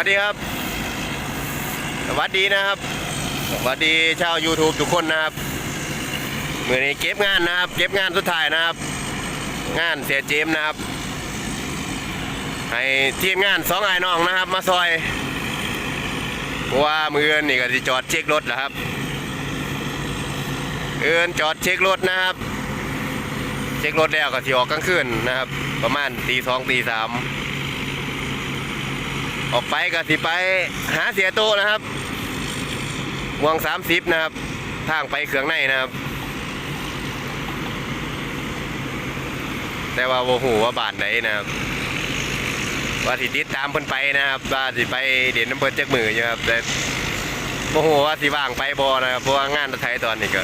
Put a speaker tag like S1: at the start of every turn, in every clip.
S1: วัสดีครับ สวัสดีนะครับ สวัสดีชาว YouTube ทุกคนนะครับมือนี้เก็บงานนะครับ เก็บงานสุดท้ายนะครับ งานเสียเจมส์นะครับ ให้ทีมงานสองไอ้น้องนะครับ มาซอยเพราะว่ามืออนนี่ก็จะจอดเช็ครถแล้วครับเอินจอดเช็ครถนะครับ เช็ครถแล้วก็ที่ออกกลางคืนนะครับ ประมาณตีสองตีสาม ออกไปก็สิไปหาเสียโตนะครับวงสามสิบนะครับ ทางไปเขืองในนะครับ แต่ว่าโมโหว่าบาทไหนนะครับ ว่าสิติดตามเพิ่นไปนะครับ ว่าสิไปเด่นน้ำเพิ่นจักมืออยู่ครับแต่โมโหว่าสิว่างไปบอนะครับเพราะว่างานรถไถตอนนี้ก็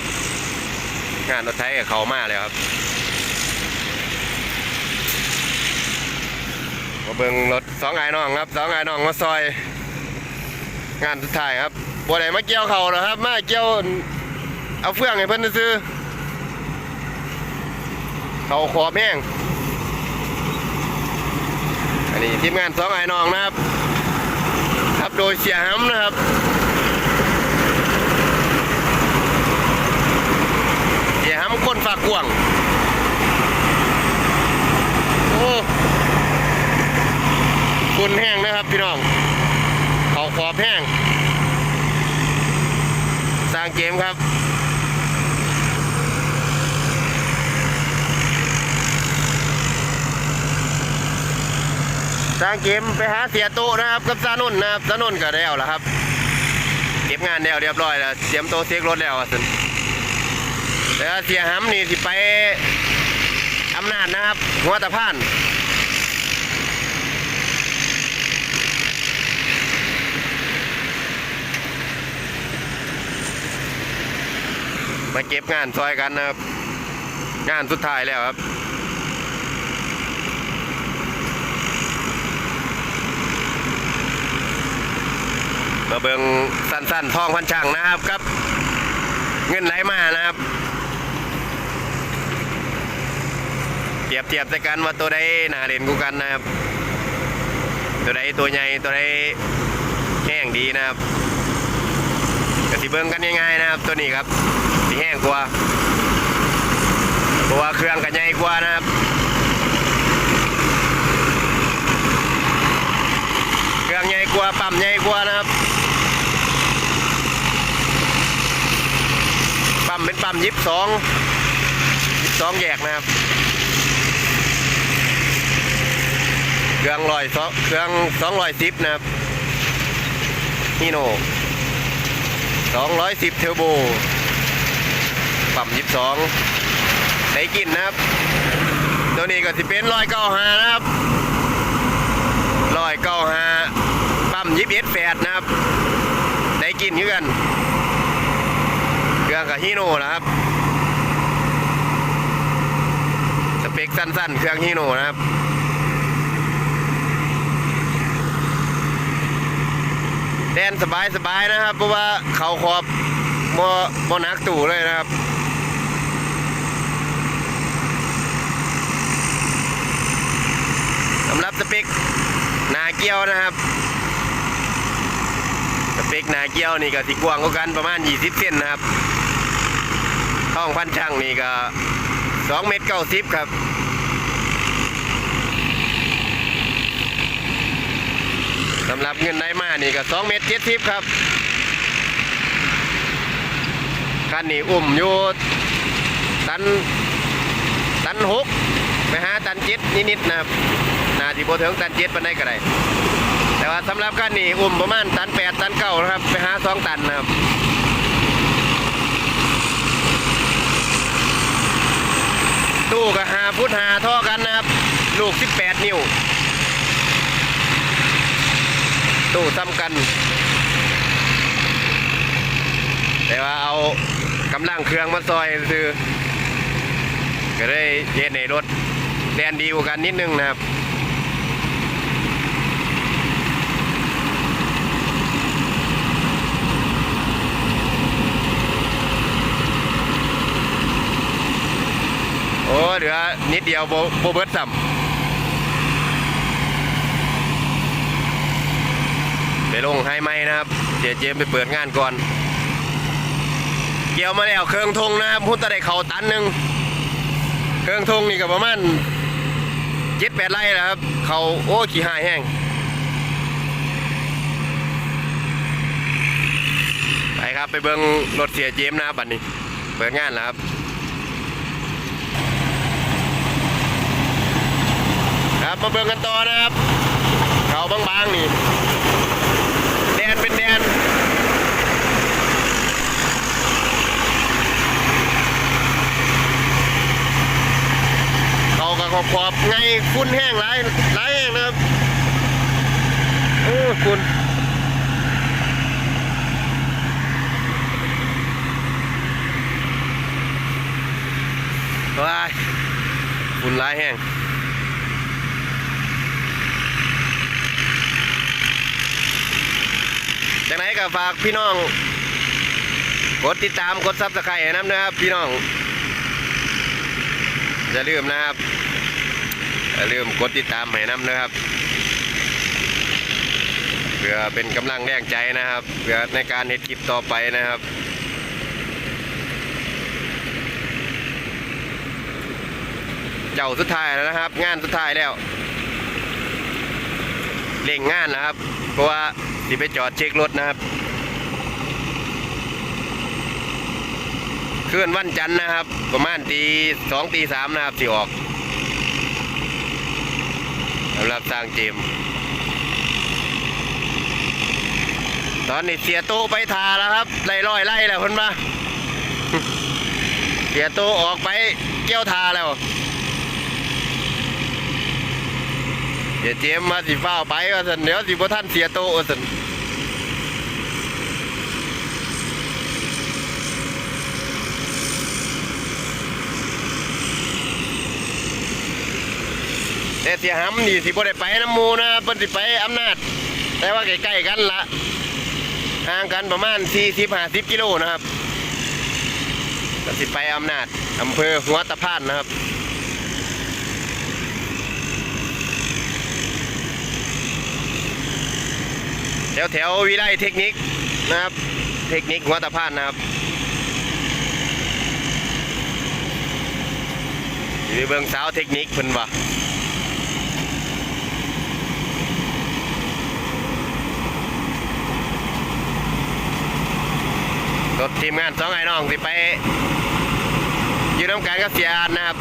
S1: งานรถไถกับเขามาแล้วครับมา เบิงรถสองไอ้น้องครับสองไอ้น้องมาซอย งานสุดท้ายครับบัวไหนมาเกี่ยวเขาเหรอครับมาเกี่ยวเอาเฟืองให้เพิ่นซื้อเขาขอบแห้งอันนี้ทีมงานสองไอ้น้องนะครับครับโดยเสียห้ำนะครับเสียห้ำคนฝากกวงโอ้ คุณแห้งนะครับพี่น้องเขาขอบแห้งสร้างเกมครับสร้างเกมไปหาเสียโตนะครับกับซานุนนะครับซานุนก็แล้วล้วครับ เก็บงานแล้วเรียบร้อยแล้วเตรียมโตเซ็กรถแล้วสินแล้วเสียห้ำนี่สิไปอำนาจนะครับหัวตะพาน มาเก็บงานซอยกันนะครับ งานสุดท้ายแล้วครับมาเบิงสั้นๆทองพันช่างนะครับกับ เงินไหลมานะครับเทียบเทียบใส่กันว่าตัวใดหนาเล่นกูกันนะครับ ตัวใดตัวใหญ่ตัวใดแห้งดีนะครับก็สิเบิ่งกันง่ายๆนะครับตัวนี้ครับ สิแห้งกว่าเพราะว่าเครื่องก็ใหญ่กว่านะครับเครื่องใหญ่กว่าปั๊มใหญ่กว่านะครับปั๊มเป็นปั๊มยิบสองยิบสองแยกนะครับเครื่องลอยสองเครื่องสองร้อยสิบนะครับฮีโน่สองร้อยสิบเทอร์โบ ปั๊มยิบสองได้กินนะครับ ตัวนี้ก็สิเป็นร้อยเก้าหานะครับร้อยเก้าหาปั๊มยิบเอ็ดแปดนะครับ ได้กินอยู่กันเครื่องกับฮีโน่นะครับ สเปคสั้นๆ เครื่องฮีโน่นะครับแดนสบายๆนะครับ เพราะว่าเขาขอบโมโมนักตู่เลยนะครับำหรับสเปคหนาเกี้ยวนะครับสเปคหนาเกี้ยวนี่ก็สิกว้างกว่ากันประมาณ 20 เซนนะครับท้องพันช่างนี่ก็2เมตร90 ครับสำหรับเงินได้มานี่ก็2เมตร70 ครับคันนี้อุ้มอยู่ตันตันหกไปหาตันเจ็ดนิดๆนะครับ นาสิบถึงตันเจ็ดปานใดก็ได้แต่ว่าสำหรับคันนี้อุ้มประมาณตันแปดตันเก้านะครับ ไปหาสองตันนะครับตู้ก็หาพุทหาท่อกันนะครับ ลูก18นิ้ว ตู้ซ้ำกัน แต่ว่าเอากำลังเครื่องมาซอยคือก็ได้เย็นในรถแดนดีกว่ากันนิดนึงนะครับ อ้เหลือนิดเดียวโบโบเบิร์ตสัมลงให้ไหมนะครับเสียเจมไปเปิดงานก่อน เกี่ยวมาแล้วเครื่องทงนะครับพุทธได้เขาตันหนึ่งเครื่องทงนี่ก็ประมาณเจ็ดแปดไร่แล้วครับ เขาโอ้ขี้หายแห้งไปครับไปเบิ้งรถเสียเจมนะครับบัดนี้ เปิดงานแล้วครับ ครับ มาเบิ่งกันต่อนะครับเขาบางๆนี่แดนเป็นแดนเขากับขอบขอบไงฟุ้นแห้งหลายหลายแห้งนะครับโอ้ฝุ่นว้ายฝุ่นหลายแห้ง จา ก็ฝากพี่น้อง กดติดตามกดซับสไครต์ให้น้ำนะครับ พี่น้องอย่าลืมนะครับอย่าลืมกดติดตามให้น้ำนะครับเพื่อเป็นกำลังแรงใจนะครับเพื่อในการเฮ็ดคลิปต่อไปนะครับเจ้าสุดท้ายแล้วนะครับ งานสุดท้ายแล้ว เร่งงานนะครับ เพราะว่าสิไปจอดเช็ครถนะครับคืนวันจันทร์นะครับ ประมาณตีสองตีสามนะครับสิออกสำหรับสร้างเจมตอนนี้เสียโตไปทาแล้วครับไล่ร้อยไล่แล้วคนมาเสียโตออกไปเกี่ยวทาแล้ว เดี๋ยวเจมส์มาสิฟ้าไปว่าสันเดี๋ยวสิบ่ท่านเสียโตว่าสันแต่เสียหำนี่สิบ่ได้ไปน้ำมูนะเพิ่นสิไปอำนาจ แต่ว่าใกล้ๆกันละห่างกันประมาณ40 50กิโลนะครับก็สิไปอำนาจอำเภอหัวตะพานนะครับ แถวแถววิไลเทคนิคนะครับ เทคนิคหัตพานนะครับอยู่เบื้องสาวเทคนิคเพิ่นว่ารถทีมงานสองไอ้น้องสิไปอยู่น้ำกันกับเสียอาดนะครับ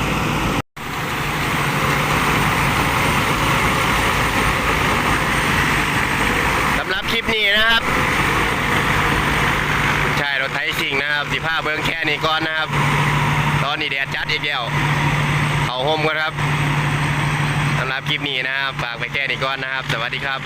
S1: สำหรับคลิป นี่นะครับใช่รถไถซิ่งนะครับสิผ้าเบิ้งแค่นี้ก่อนนะครับ ตอนนี้แดดจัดอีกแล้วเขาห่มกันครับสำหรับคลิปนี้นะครับฝากไปแค่นี้ก่อนนะครับ สวัสดีครับ